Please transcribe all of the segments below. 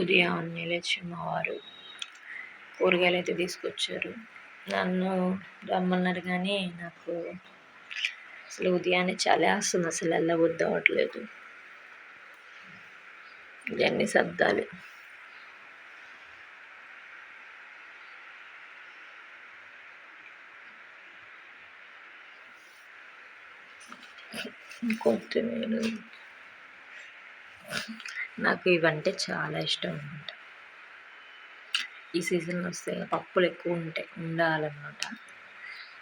ఉదయాన్నే లేచి వారు కూరగాయలు అయితే తీసుకొచ్చారు. నన్ను రమ్మన్నారు కానీ నాకు అసలు ఉదయాన్నే చాలా వస్తుంది అసలు వెళ్ళబుద్ధి అవ్వట్లేదు. ఇవన్నీ సర్దాలి కొత్తిమీర నాకు ఇవంటే చాలా ఇష్టం అనమాట ఈ సీజన్ వస్తే పప్పులు ఎక్కువ ఉంటాయి ఉండాలన్నమాట.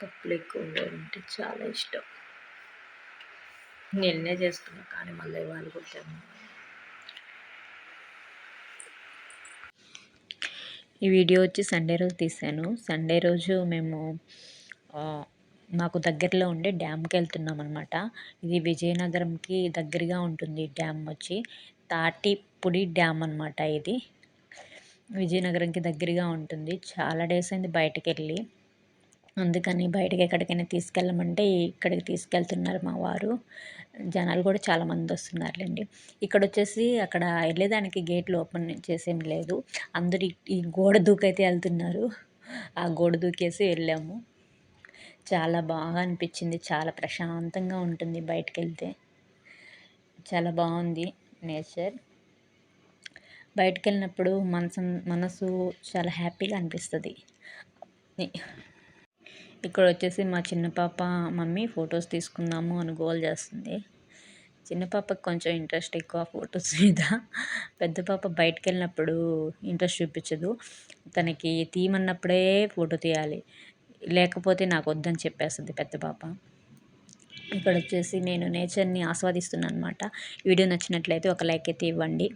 పప్పులు ఎక్కువ ఉండాలంటే చాలా ఇష్టం. నిన్నే చేస్తున్నా కానీ మళ్ళీ వాళ్ళు కొట్టాను ఈ వీడియో వచ్చి సండే రోజు తీసాను. సండే రోజు మేము మాకు దగ్గరలో ఉండే డ్యామ్కి వెళ్తున్నాం అనమాట ఇది విజయనగరంకి దగ్గరగా ఉంటుంది డ్యామ్ వచ్చి. తాటిపుడి డ్యామ్ అనమాట ఇది. విజయనగరంకి దగ్గరగా ఉంటుంది. చాలా డేస్ అయింది బయటకు వెళ్ళి అందుకని బయటకి ఎక్కడికైనా తీసుకెళ్ళమంటే ఇక్కడికి తీసుకెళ్తున్నారు మా వారు. జనాలు కూడా చాలామంది వస్తున్నారులేండి. ఇక్కడ వచ్చేసి అక్కడ వెళ్ళేదానికి గేట్లు ఓపెన్ చేసేం లేదు. అందరు ఈ గోడ దూకైతే వెళ్తున్నారు. ఆ గోడ దూకేసి వెళ్ళాము. చాలా బాగా అనిపించింది. చాలా ప్రశాంతంగా ఉంటుంది బయటకు వెళ్తే చాలా బాగుంది. నేచర్. బయటకు వెళ్ళినప్పుడు మనసు మనసు చాలా హ్యాపీగా అనిపిస్తుంది. ఇక్కడ వచ్చేసి మా చిన్న పాప మమ్మీ ఫొటోస్ తీసుకుందాము అని గోల్ చేస్తుంది. చిన్న పాపకి కొంచెం ఇంట్రెస్ట్ ఎక్కువ ఫొటోస్ మీద. పెద్ద పాప బయటకు వెళ్ళినప్పుడు ఇంట్రెస్ట్ చూపించదు. తనకి తీయమన్నప్పుడే ఫోటో తీయాలి. లేకపోతే నాకు వద్దని చెప్పేస్తుంది పెద్ద పాప. ఇక్కడ వచ్చేసి నేను నేచర్ని ఆస్వాదిస్తున్నాను అనమాట వీడియో నచ్చినట్లయితే ఒక లైక్ అయితే ఇవ్వండి.